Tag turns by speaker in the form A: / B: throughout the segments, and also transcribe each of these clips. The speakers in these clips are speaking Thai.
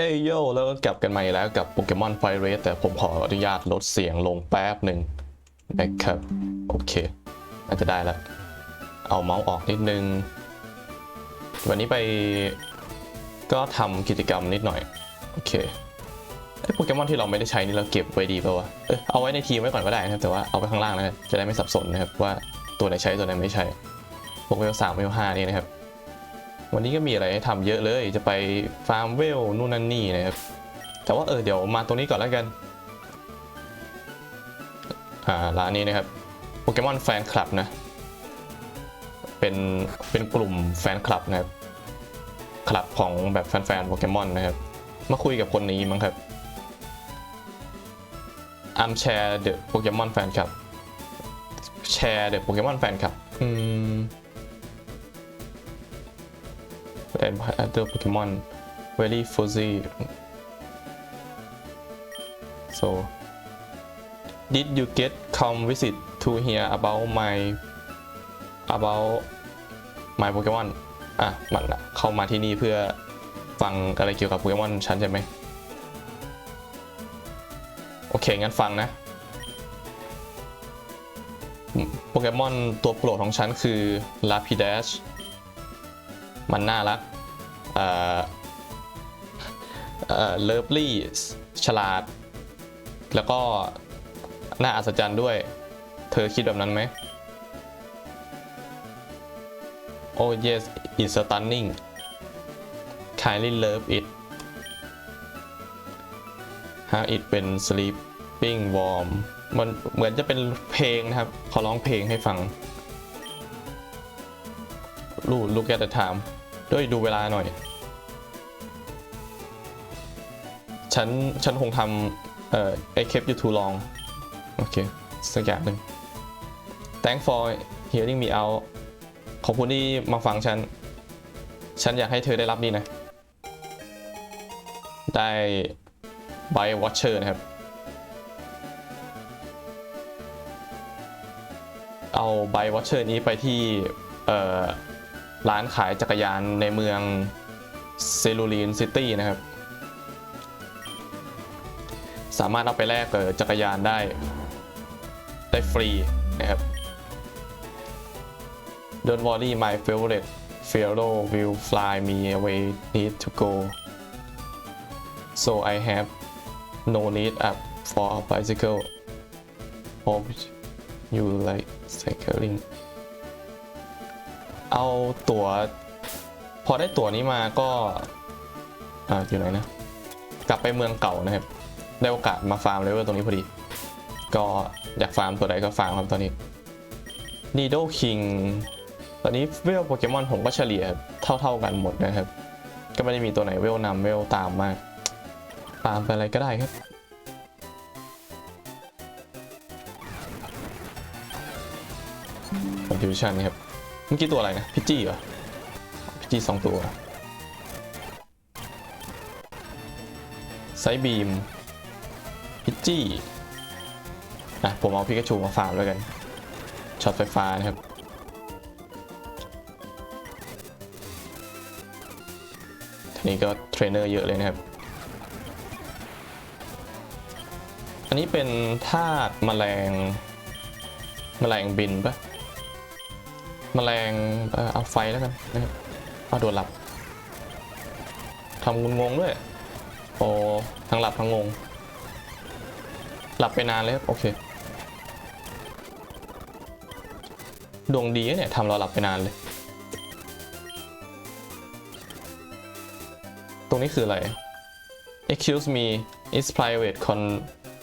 A: เฮ้ยโยแล้วก็กลับกันมาอีกแล้วกับโปเกมอนไฟเรสแต่ผมขออนุญาตลดเสียงลงแป๊บหนึ่งนะครับ โอเค น่าจะได้แล้ว เอาเมาส์ออกนิดนึง วันนี้ไปก็ทำกิจกรรมนิดหน่อย โอเคไอโปเกมอนที่เราไม่ได้ใช้นี่เราเก็บไว้ดีป่าวะเออเอาไว้ในทีมไว้ก่อนก็ได้นะครับแต่ว่าเอาไปข้างล่างแล้วกันจะได้ไม่สับสนนะครับว่าตัวไหนใช้ตัวไหนไม่ใช้พวกเวลสามเวลห้านี่นะครับ วันนี้ก็มีอะไรให้ทำเยอะเลย จะไปฟาร์มเวลนู่นนั่นนี่นะครับ แต่ว่าเออเดี๋ยวมาตรงนี้ก่อนแล้วกัน อ่าร้านนี้นะครับโปเกมอนแฟนคลับนะ เป็นเป็นกลุ่มแฟนคลับนะครับ คลับของแบบแฟนๆโปเกมอนนะครับ มาคุยกับคนนี้มั้งครับ I'm share the Pokemon fan club share the Pokemon fan club อืม and other Pokemon very fuzzy so did you get come visit to hear about my about my Pokemon อะมันอะเข้ามาที่นี่เพื่อฟังอะไรเกี่ยวกับโปเกมอนฉันใช่ไหมโอเค งั้นฟังนะ โปเกมอนตัวโปรดของฉันคือ Lapidash มันน่ารักเอ่อเอ่อเลิฟลี่ฉลาด แล้วก็น่าอัศจรรย์ด้วย เธอคิดแบบนั้นไหม Oh yes it's stunning kindly love it how it เป็น sleeping warm มันเหมือนจะเป็นเพลงนะครับขาร้องเพลงให้ฟัง ลูก look at the time ด้วยดูเวลาหน่อย ฉัน ฉันคงทำเอ่อ I kept you too long โอเค สักอย่างหนึ่ง Thank for hearing me out ขอบคุณที่มาฟังฉัน ฉันอยากให้เธอได้รับนี่นะ ได้ by watcher นะครับ เอา by watcher นี้ไปที่ เอ่อ ร้านขายจักรยานในเมืองเซลูลีนซิตี้นะครับ สามารถเอาไปแลกเอ่อจักรยานได้ ได้ฟรีนะครับ Don't worry my favorite Pharaoh will fly me away need to go so I have no need up for a bicycle hope you like cycling เอาตั๋ว พอได้ตั๋วนี้มาก็อ่าอยู่ไหนนะ กลับไปเมืองเก่านะครับ ได้โอกาสมาฟาร์มเลเวลตรงนี้พอดี ก็อยากฟาร์มตัวใดก็ฟาร์มครับตอนนี้นีโดคิงตอนนี้เวลโปเกมอนผมก็เฉลี่ยเท่า ๆกันหมดนะครับ ก็ไม่ได้มีตัวไหนเวลนำเวลตามมาก ตามไปอะไรก็ได้ครับดิวชันครับ มื่อกี้ตัวอะไรนะพิจี้เหรอพิจี้สองตัวไซบีมพิจี้อะผมเอาพิกาชูมาฟาร์มแล้วกันช็อตไฟฟ้านะครับทีนี้ก็เทรนเนอร์เยอะเลยนะครับ อันนี้เป็นธาตุแมลงแมลงบินปะ แมลงเอาไฟแล้วกันนะครับเอาโดนหลับทำงงงด้วยโอ้ทั้งหลับทั้งงง หลับไปนานเลยโอเคดวงดีเนี่ยทำเราหลับไปนานเลย ตรงนี้คืออะไร excuse me it's private con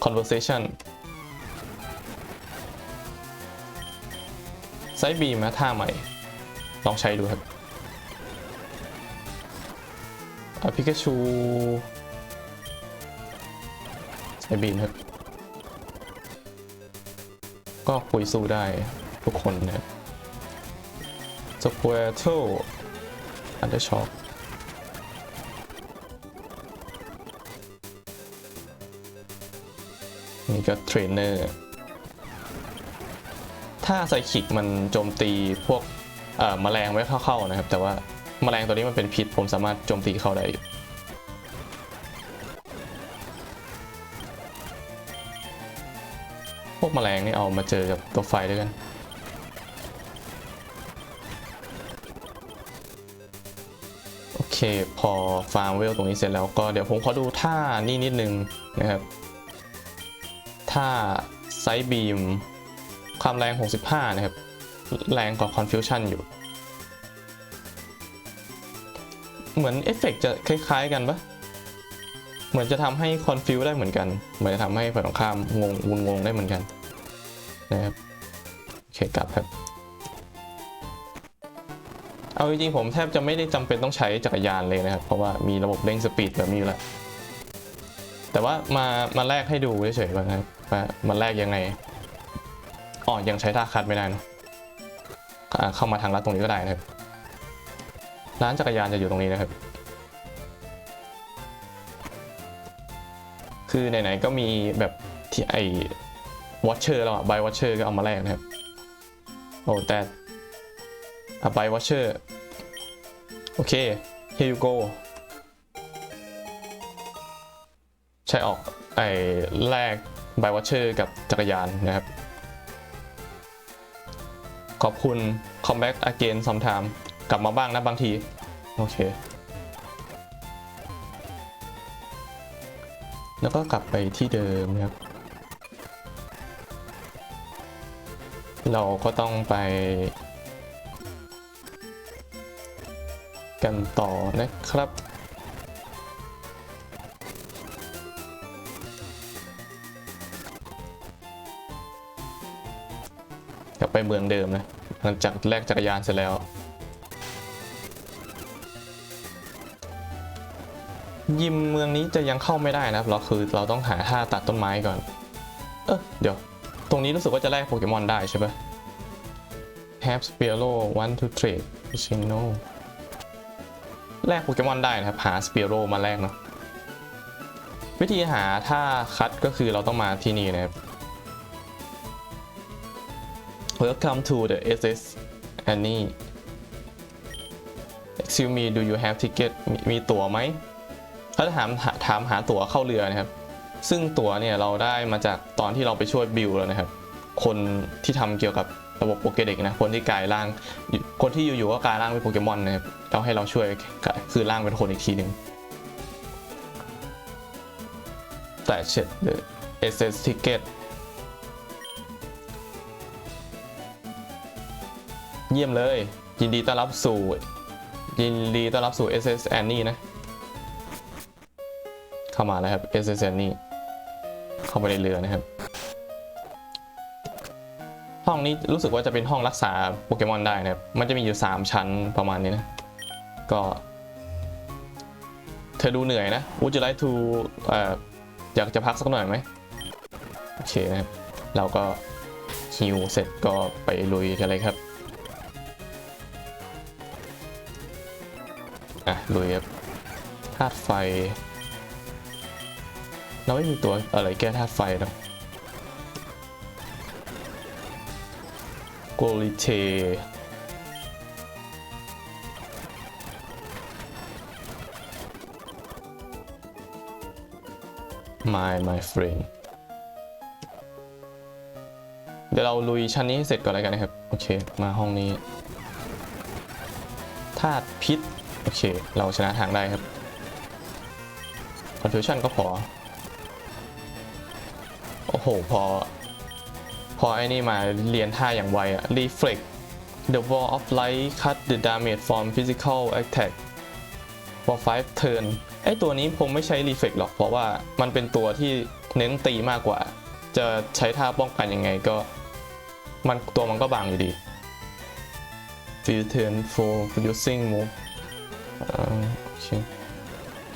A: conversation ไซส์บีมนะท่าใหม่ ลองใช้ดูครับอาพิกาชูไซส์บีมครับ ก็คุยสู้ได้ทุกคนนะครับสควอเทลอันเดอร์ช็อคนี่ก็เทรนเนอร์ ถ้าไซคิกมันโจมตีพวกแมลงไว้เข้าๆนะครับ แต่ว่าแมลงตัวนี้มันเป็นพิษผมสามารถโจมตีเข้าได้อยู่พวกแมลงนี่เอามาเจอกับตัวไฟด้วยกันโอเคพอฟาร์มเวลตรงนี้เสร็จแล้วก็เดี๋ยวผมขอดูท่านี่นิดนึงนะครับท่าไซบีม ความแรง 65 นะครับ แรงกว่า Confusion อยู่ เหมือนเอฟเฟกต์จะคล้ายๆกันปะเหมือนจะทำให้ confuse ได้เหมือนกัน เหมือนจะทำให้ฝ่ายตรงข้ามงงงุนงงได้เหมือนกันนะครับโอเคกลับครับ เอาจริงๆผมแทบจะไม่ได้จำเป็นต้องใช้จักรยานเลยนะครับ เพราะว่ามีระบบเร่งสปีดแบบนี้อยู่แล้วแต่ว่ามามาแลกให้ดูเฉยๆว่างั้นว่ามันแลกยังไง อ๋อยังใช้ท่าคัดไม่ได้เนอะเข้ามาทางลัดตรงนี้ก็ได้นะครับ ร้านจักรยานจะอยู่ตรงนี้นะครับ คือไหนๆก็มีแบบที่ไอ้วอชเชอร์แล้วอะไบวอชเชอร์ก็เอามาแลกนะครับ โอ้แต่อะไบวอชเชอร์โอเค here you go ใช่ออกไอ้แลกไบวอชเชอร์กับจักรยานนะครับ ขอบคุณ come back again sometime กลับมาบ้างนะบางที โอเค แล้วก็กลับไปที่เดิมนะครับ เราก็ต้องไป กันต่อนะครับ ไปเมืองเดิมนะหลังจากแลกจักรยานเสร็จแล้ว ยิมเมืองนี้จะยังเข้าไม่ได้นะครับ เราคือเราต้องหาท่าตัดต้นไม้ก่อน เออเดี๋ยว ตรงนี้รู้สึกว่าจะแลกโปเกมอนได้ใช่ปะ Have Spearow want to trade Chino แลกโปเกมอนได้นะครับ หา Spearow มาแลกเนาะวิธีหาท่าคัดก็คือเราต้องมาที่นี่นะครับ Welcome to the SS Annie Excuse me do you have ticket มีมีตั๋วไหมเขาจะถามหาถามหาตั๋วเข้าเรือนะครับ ซึ่งตั๋วเนี่ยเราได้มาจากตอนที่เราไปช่วยบิลแล้วนะครับ คนที่ทำเกี่ยวกับระบบโปเกเด็กนะ คนที่กลายร่าง คนที่อยู่ๆก็กลายร่างเป็นโปเกมอนนะครับเราให้เราช่วยคือร่างเป็นคนอีกทีหนึ่งแต่เช็ด the SS ticket เยี่ยมเลย ยินดีต้อนรับสู่ ยินดีต้อนรับสู่ SS Annie นะ เข้ามาแล้วครับ SSN นี่เข้าไปในเรือนะครับ ห้องนี้รู้สึกว่าจะเป็นห้องรักษาโปเกมอนได้นะครับ มันจะมีอยู่ 3 ชั้นประมาณนี้นะ ก็ เธอดูเหนื่อยนะ Would you like to เอ่ออยากจะพักสักหน่อยไหมโอเคนะครับ เราก็ฮิวเสร็จก็ไปลุยกันเลยครับ อะลุยครับธาตุไฟ เราไม่มีตัวอะไรแก้ธาตุไฟนะโกลิเท my my friend เดี๋ยวเราลุยชั้นนี้ให้เสร็จก่อนเลยกันนะครับ โอเค มาห้องนี้ธาตุพิษ โอเค เราชนะทางได้ครับ confusion ก็พอ โอ้โห พอ พอไอ้นี่มาเรียนท่าอย่างไวอะ reflect the wall of light cut the damage from physical attack for 5 turn ไอ้ตัวนี้ผมไม่ใช้ reflect หรอก เพราะว่ามันเป็นตัวที่เน้นตีมากกว่า จะใช้ท่าป้องกันยังไงก็ มันตัวมันก็บางอยู่ดี few turn for using move โอเค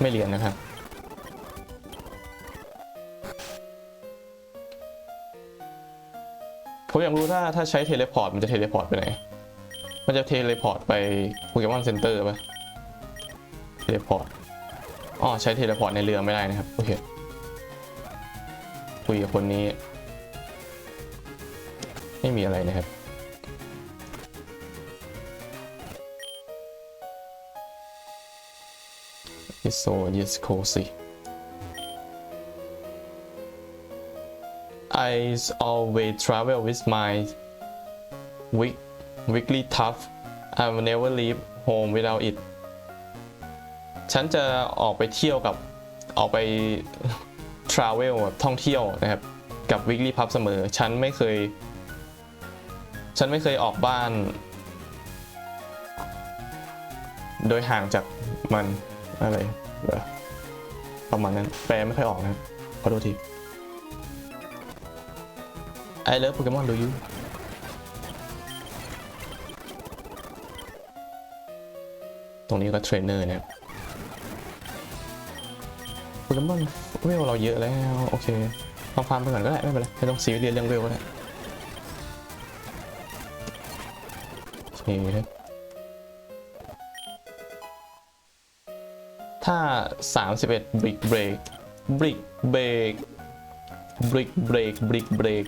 A: ไม่เรียนนะครับ ผมอยากรู้ถ้าถ้าใช้เทเลพอร์ตมันจะเทเลพอร์ตไปไหน มันจะเทเลพอร์ตไปโปเกมอนเซ็นเตอร์ป่ะ เทเลพอร์ต อ๋อ ใช้เทเลพอร์ตในเรือไม่ได้นะครับ โอเค คุยกับคนนี้ ไม่มีอะไรนะครับ It's so yes cozy I always travel with my week weekly tough I will never leave home without it ฉันจะออกไปเที่ยวกับออกไป travel ท่องเที่ยวนะครับ กับ weekly pub เสมอ ฉันไม่เคย ฉันไม่เคยออกบ้าน โดยห่างจากมัน อะไรเหรอประมาณนั้น แปลไม่ค่อยออกนะครับขอโทษที I love Pokemon do you ตรงนี้ก็เทรนเนอร์นะครับโปเกมอนเวลเราเยอะแล้ว โอเคฟาร์มฟาร์มไปก่อนก็ได้ ไม่เป็นไรไม่ต้องซีเรียสเรื่องเวลก็ได้โอเค ถ้า 31 brick break brick break brick break brick break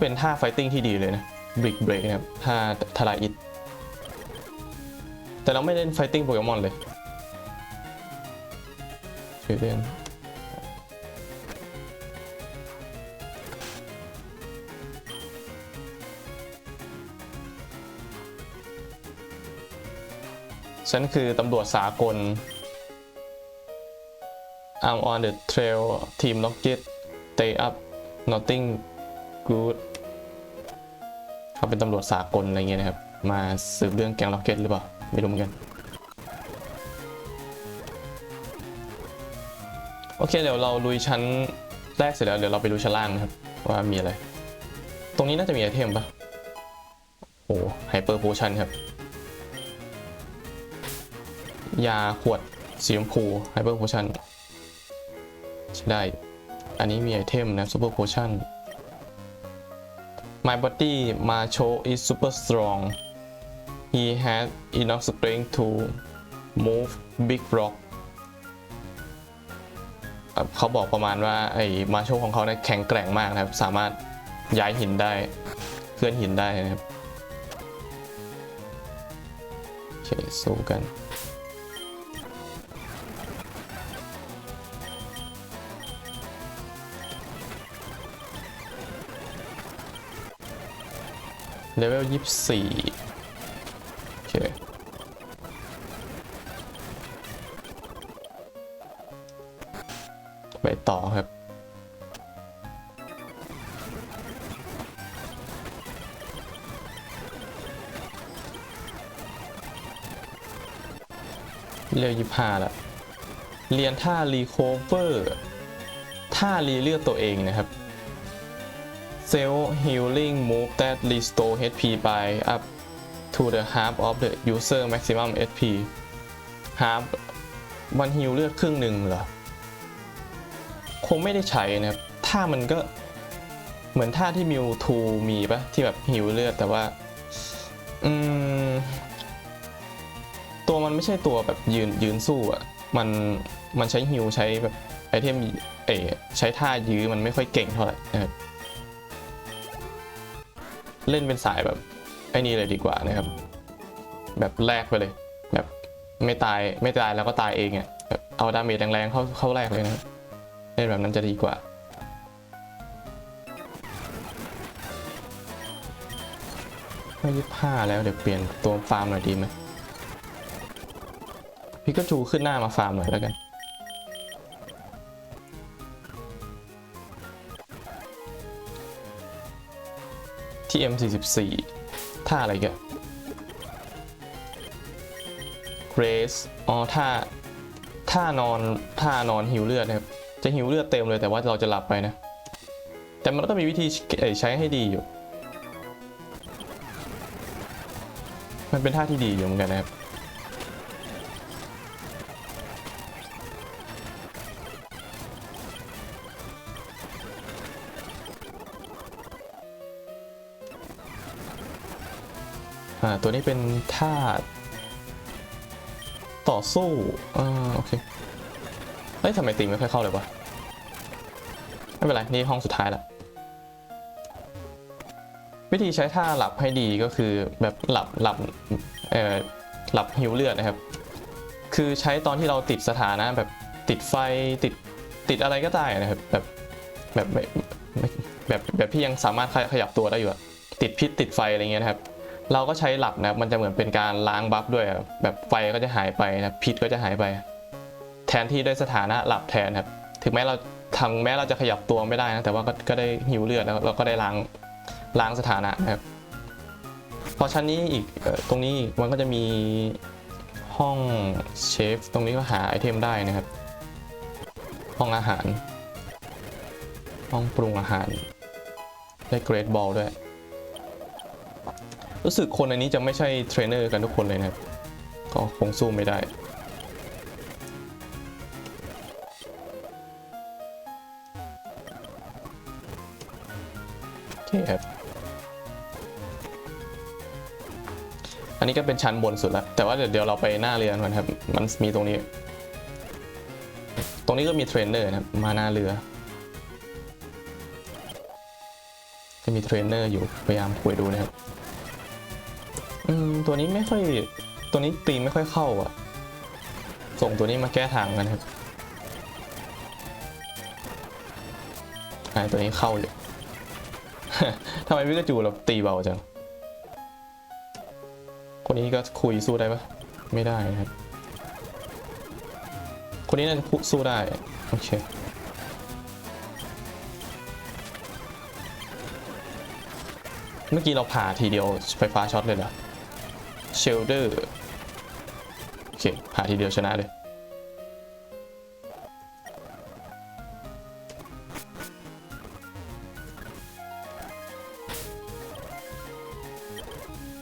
A: เป็นท่าไฟติ้งที่ดีเลยนะ brick break นะครับท่าทลายอิฐแต่เราไม่เล่นไฟติ้งโปเกมอนเลยเฉยเฉันคือตำรวจสากล I'm on the trail Team Rocket Stay up Nothing good เขาเป็นตำรวจสากลอะไรเงี้ยนะครับ มาสืบเรื่องแก๊งล็อกเก็ตหรือเปล่า ไม่รู้เหมือนกัน โอเค เดี๋ยวเราลุยชั้นแรกเสร็จแล้ว เดี๋ยวเราไปดูชั้นล่างนะครับ ว่ามีอะไร ตรงนี้น่าจะมีไอเทมปะโอ้ไฮเปอร์โพชั่นครับ ยาขวดสีชมพูไฮเปอร์โพชั่นใช้ได้ อันนี้มีไอเทมนะซูเปอร์โพชั่น My body Macho is super strong he has enough strength to move big rock เอ่อเขาบอกประมาณว่าไอ้มาโชของเขาเนี่ยแข็งแกร่งมากนะครับ สามารถย้ายหินได้เคลื่อนหินได้นะครับ โอเคสู้กัน เลเวลยี่สี่โอเคไปต่อครับ เรียกยี่ห้าละเรียนท่ารีโคเวอร์ ท่ารีเลือดตัวเองนะครับ Self healing move that restore HP by up to the half of the user maximum HP half มันฮิลเลือดครึ่งหนึ่งเหรอ คงไม่ได้ใช้นะครับท่ามันก็เหมือนท่าที่มิวทูมีปะที่แบบฮิวเลือดแต่ว่า อืม ตัวมันไม่ใช่ตัวแบบยืนยืนสู้อะมันมันใช้ฮิวใช้แบบไอเทมเออใช้ท่ายื้อมันไม่ค่อยเก่งเท่าไหร่นะครับ เล่นเป็นสายแบบไอ้นี่เลยดีกว่านะครับ แบบแรกไปเลย แบบไม่ตายไม่ตายแล้วก็ตายเองอะแบบเอาดาเมจแรงๆเข้าเข้าแรกเลยนะเล่นแบบนั้นจะดีกว่าไม่ยี่ห้าแล้วเดี๋ยวเปลี่ยนตัวฟาร์มหน่อยดีไหมพิกาจูขึ้นหน้ามาฟาร์มหน่อยแล้วกัน ที่ M44 ท่าอะไรกัน Grace อ๋อท่าท่านอนท่านอนหิวเลือดนะครับ จะหิวเลือดเต็มเลยแต่ว่าเราจะหลับไปนะ แต่มันก็มีวิธีใช้ให้ดีอยู่ มันเป็นท่าที่ดีอยู่เหมือนกันนะครับ อ่าตัวนี้เป็นท่าต่อสู้อ่าโอเคเฮ้ยทำไมตีไม่ค่อยเข้าเลยวะไม่เป็นไร นี่ห้องสุดท้ายล้ววิธีใช้ท่าหลับให้ดีก็คือแบบหลับหลับเอ่อหลับหิวเลือดนะครับ คือใช้ตอนที่เราติดสถานะแบบติดไฟติดติดอะไรก็ได้นะครับแบบแบบแบบแบบที่ยังสามารถขยขยับตัวได้อยู่อะติดพิษติดไฟอะไรเงี้ยนะครับ เราก็ใช้หลับนะครับมันจะเหมือนเป็นการล้างบัฟด้วยแบบไฟก็จะหายไปนะพิษก็จะหายไป แทนที่ด้วยสถานะหลับแทนครับ ถึงแม้เราทำแม้เราจะขยับตัวไม่ได้นะแต่ว่าก็ก็ได้หิวเลือดแล้วเราก็ได้ล้างล้างสถานะนะครับพอชั้นนี้อีกตรงนี้อีกมันก็จะมีห้องเชฟตรงนี้ก็หาไอเทมได้นะครับ ห้องอาหาร ห้องปรุงอาหารได้เกรดบอลด้วย รู้สึกคนในนี้จะไม่ใช่เทรนเนอร์กันทุกคนเลยนะครับ ก็คงสู้ไม่ได้ โอเคครับ อันนี้ก็เป็นชั้นบนสุดแล้ว แต่ว่าเดี๋ยวเดี๋ยวเราไปหน้าเรือกันครับ มันมีตรงนี้ ตรงนี้ก็มีเทรนเนอร์นะครับ มาหน้าเรือจะมีเทรนเนอร์อยู่ พยายามคุยดูนะครับ อืมตัวนี้ไม่ค่อย ตัวนี้ตีไม่ค่อยเข้าอะ ส่งตัวนี้มาแก้ทางกันครับอ่าตัวนี้เข้าอยู่ทำไมวิกาจูเราตีเบาจัง คนนี้ก็คุยสู้ได้ปะไม่ได้นะครับ คนนี้น่าจะสู้ได้ โอเคเมื่อกี้เราผ่าทีเดียวไฟฟ้าช็อตเลยเหรอ เชลเดอร์โอเคผ่าทีเดียวชนะเลย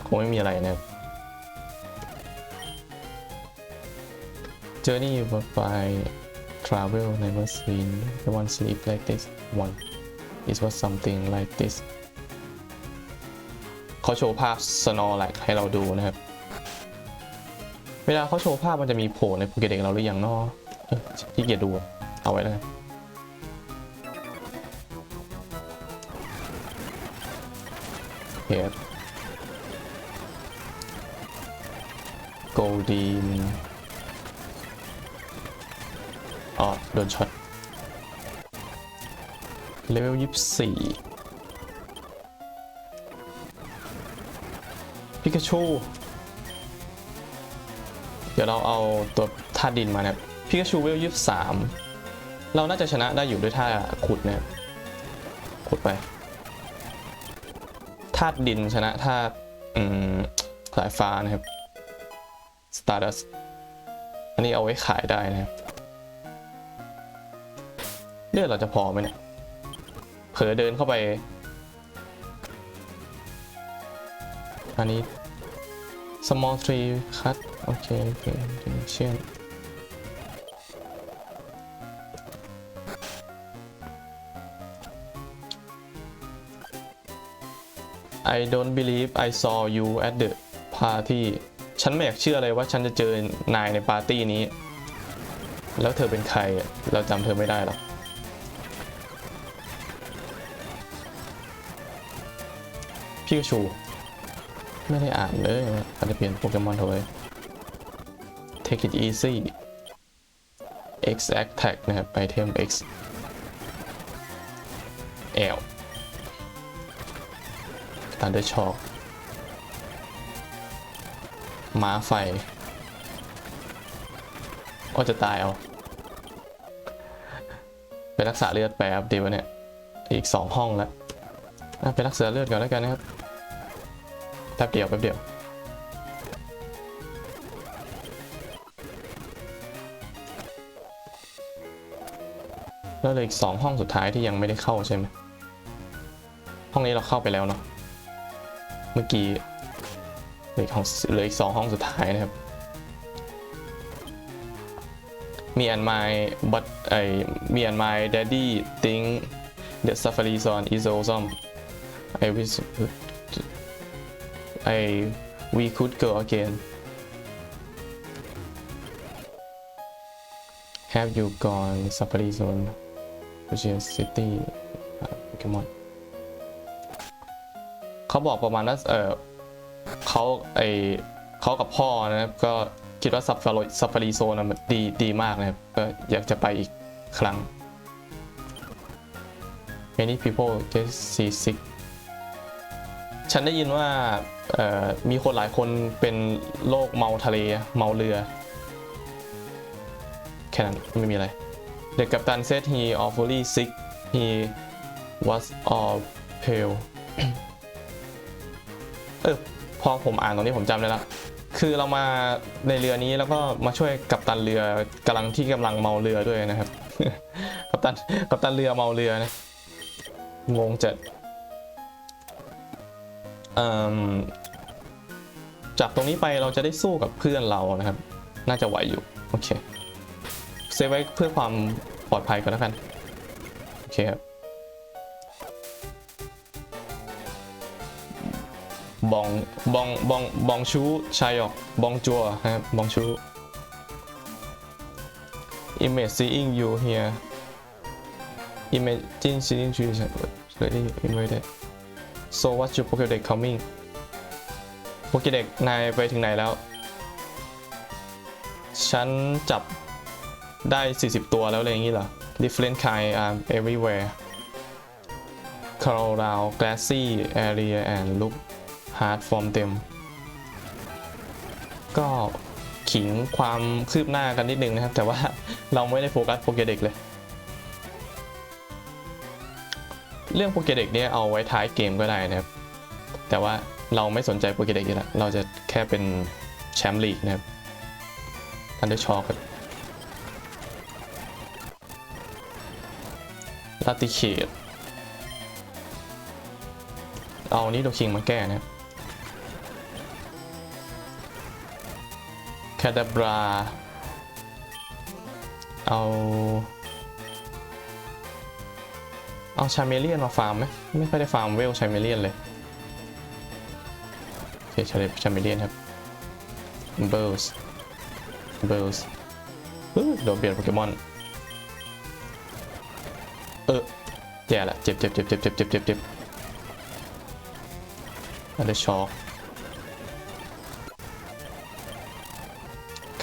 A: คงไม่มีอะไรนะครับ Journey by travel never seen the one sleep like this one it was something like this เขาโชว์ภาพ Snow l i k e ให้เราดูนะครับ เวลาเขาโชว์ภาพมันจะมีโผล่ในโปเกเด็กเราหรือยังเนาะเอที่เกียจดูเอาไว้แล้วกันเฮ้ยโกลดีนอ๋อโดนช็อตเลเวลยี่สี่ พิกาชูเดี๋ยวเราเอาตัวธาตุดินมาเนี่ยพิกาชูเวลยี่สามเราน่าจะชนะได้อยู่ด้วยท่าขุดเนี่ยขุดไปธาตุดินชนะธาตุสายฟ้านะครับ Stardust อันนี้เอาไว้ขายได้นะครับเลือดเราจะพอไหมเนี่ยเผลอเดินเข้าไป อันนี้ small tree cut โอเคโอเคเช่น I don't believe I saw you at the party ฉันไม่อยากเชื่อเลยว่าฉันจะเจอนายในปาร์ตี้นี้ แล้วเธอเป็นใคร เราจำเธอไม่ได้หรอกพิกาชู ไม่ได้อ่านเลยอาจจะเปลี่ยนโปเกมอนเถอะเว้ย Take it easy X attack นะครับไอเทม X L Thunder Shock ม้าไฟก็จะตายเอา ไปรักษาเลือดแป๊บดีวะเนี่ย อีก2ห้องแล้ว ไปรักษาเลือดก่อนแล้วกันนะครับ แป๊บเดียวแป๊บเดียวแล้วเลืออีกสองห้องสุดท้ายที่ยังไม่ได้เข้าใช่ไหมห้องนี้เราเข้าไปแล้วเนาะเมื่อกี้เหลืออีกห้องเหลืออีกสองห้องสุดท้ายนะครับ Me and my but ไอ Me and my daddy think the safari zone is awesome I wish I we could go again. Have you gone Safari Zone, which is city uh, Pokemon? เขาบอกประมาณว่าเออเขาไอเขากับพ่อนะครับ ก็คิดว่าซัฟฟารีซัฟฟารีโซนดีดีมากนะครับก็อยากจะไปอีกครั้ง many people get seasick ฉันได้ยินว่ามีคนหลายคนเป็นโรคเมาทะเลเมาเรือ แค่นั้นไม่มีอะไร The captain said he awfully sick he was all pale เออพอผมอ่านตรงนี้ผมจำได้ละคือเรามาในเรือนี้แล้วก็มาช่วยกัปตันเรือกำลังที่กำลังเมาเรือด้วยนะครับ กัปตันกัปตันเรือเมาเรือนะงงจัด จากตรงนี้ไปเราจะได้สู้กับเพื่อนเรานะครับ น่าจะไหวอยู่ โอเค เซฟไว้เพื่อความปลอดภัยก่อนแล้วกัน โอเคครับ บอง บอง บอง บองชูชายอก บองจัวนะครับ บองชู image seeing you here imagine seeing you ready invited so what's your Pokédex coming โปเกเด็กนายไปถึงไหนแล้ว ฉันจับได้ 40 ตัวแล้วอะไรอย่างนี้เหรอ different kind are everywhere Colorado glassy area and look hard form them ก็ขิงความคืบหน้ากันนิดนึงนะครับ แต่ว่าเราไม่ได้โฟกัสโปเกเด็กเลย เรื่องโปเกเด็กเนี่ยเอาไว้ท้ายเกมก็ได้นะครับ แต่ว่าเราไม่สนใจโปเกเด็กอยู่แล้วเราจะแค่เป็นแชมป์ลีกนะครับทันเดอร์ช็อคลาติเคดเอานี้โดคิงมาแก้นะครับแคดบราเอา เอาชาเมเลียนมาฟาร์มไหมไม่ค่อยได้ฟาร์มเวลชาเมเลียนเลยโอเคชาชาเมเลียนครับเบิลส์เบิลส์โดนเปลี่ยนโปเกมอนเออแย่ละเจ็บเจ็บเจ็บเจ็บเจ็บเจ็บเจ็บเจ็บอะไรช็อก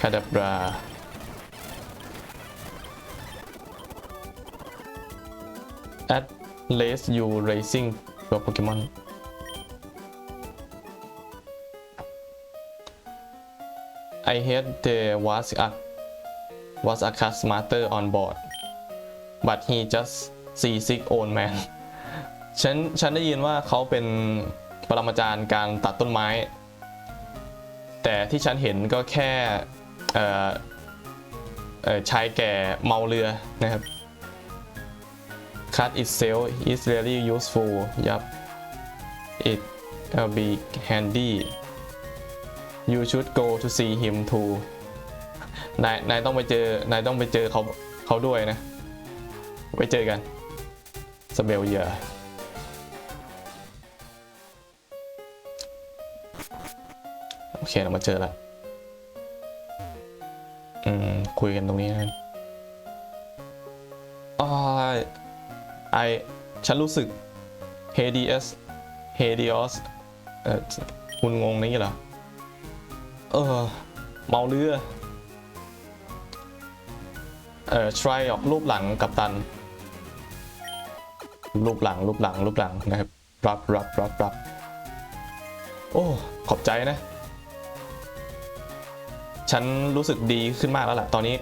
A: คาดาบรา race you racing ตัวโปเกมอน I hate there was a was a cat smarter on board but he just see sick old man ฉันฉันได้ยินว่าเขาเป็นปรมาจารย์การตัดต้นไม้ แต่ที่ฉันเห็นก็แค่ เอ่อชายแก่เมาเรือนะครับ Cut itself is really useful ยับ it will be handy you should go to see him too นายนายต้องไปเจอนายต้องไปเจอเขาเขาด้วยนะไว้เจอกันสเบลเยอร์โอเคเรามาเจอล้วอืม คุยกันตรงนี้นะอ่า ไอฉันรู้สึก Hades Helios เออคุณงงนี่เหรอ เออ เมาเรือ เอ่อ try ออกรูปหลังกับตัน รูปหลังรูปหลังรูปหลังนะครับ รับรับรับรับโอ้ ขอบใจนะ ฉันรู้สึกดีขึ้นมากแล้วแหละตอนนี้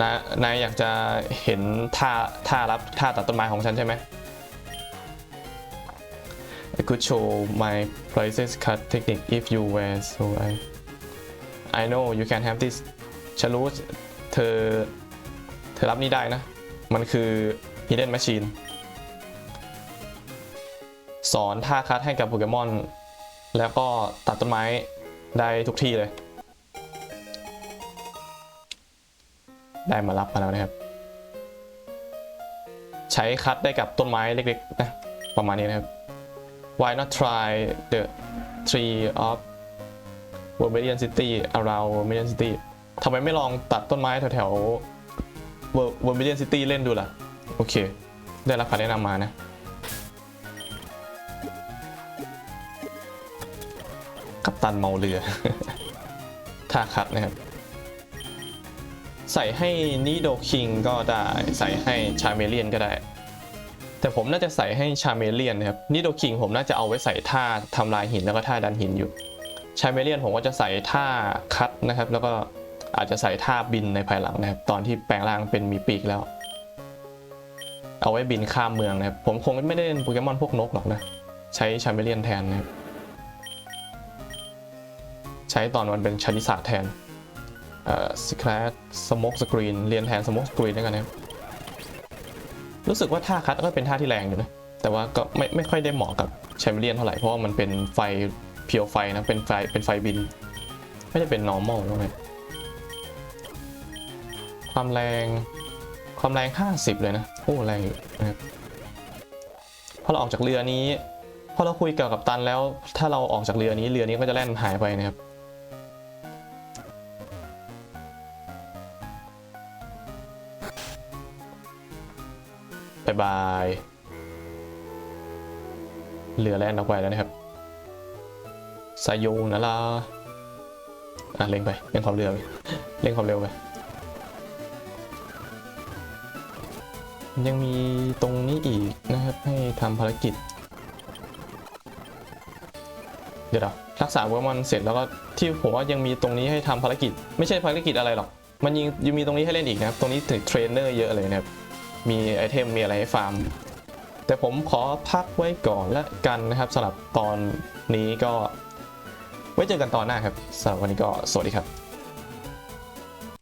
A: นายนายอยากจะเห็นท่าท่ารับท่าตัดต้นไม้ของฉันใช่ไหม I could show my prices cut technique if you were so I I know you can have this ฉันรู้เธอเธอรับนี่ได้นะ มันคือ hidden machine สอนท่าคัดให้กับโปเกมอน แล้วก็ตัดต้นไม้ได้ทุกที่เลย ได้มารับมาแล้วนะครับ ใช้คัดได้กับต้นไม้เล็กๆนะประมาณนี้นะครับ Why not try the tree of Vermilion City around Vermilion City ทำไมไม่ลองตัดต้นไม้แถวๆ Vermilion City เล่นดูล่ะ โอเค ได้รับคำแนะนำมานะกัปตันเมาเรือ ท่าคัดนะครับ ใส่ให้นิโดคิงก็ได้ใส่ให้ชาเมเลียนก็ได้ แต่ผมน่าจะใส่ให้ชาเมเลียนนะครับนิโดคิงผมน่าจะเอาไว้ใส่ท่าทำลายหินแล้วก็ท่าดันหินอยู่ชาเมเลียนผมก็จะใส่ท่าคัดนะครับ แล้วก็อาจจะใส่ท่าบินในภายหลังนะครับ ตอนที่แปลงร่างเป็นมีปีกแล้ว เอาไว้บินข้ามเมืองนะครับ ผมคงไม่ได้เล่นโปเกมอนพวกนกหรอกนะ ใช้ชาเมเลียนแทนนะครับ ใช้ตอนมันเป็นชานิสาแทน สครสโมกสกรีนเรียนแทนสโมกสกรีนด้วยกันนะครับรู้สึกว่าท่าคัดก็เป็นท่าที่แรงอยู่นะ แต่ว่าก็ไม่ไม่ค่อยได้เหมาะกับแชมเลียนเท่าไหร่เพราะว่ามันเป็นไฟเพียวไฟนะเป็นไฟเป็นไฟบิน ไม่ได้เป็น normal เลยความแรงความแรง 50 เลยนะโอ้แรงอยู่นะครับพอเราออกจากเรือนี้พอเราคุยกับกัปตันแล้ว ถ้าเราออกจากเรือนี้เรือนี้ก็จะแล่นหายไปนะครับายบายเรือแล่นออกไปแล้วนะครับสายยูนะล่ะอะเร่งไปเร่งความเร็วไปเร่งความเร็วไปยังมีตรงนี้อีกนะครับ ให้ทำภารกิจ เดี๋ยวเรารักษาโปเกมอนเสร็จแล้วก็ที่ผมว่ายังมีตรงนี้ให้ทำภารกิจ ไม่ใช่ภารกิจอะไรหรอก มันยังยังมีตรงนี้ให้เล่นอีกนะครับ ตรงนี้ถึงเทรนเนอร์เยอะเลยนะครับ มีไอเทมมีอะไรให้ฟาร์ม แต่ผมขอพักไว้ก่อนและกันนะครับสำหรับตอนนี้ก็ ไว้เจอกันตอนหน้าครับสำหรับวันนี้ก็สวัสดีครับ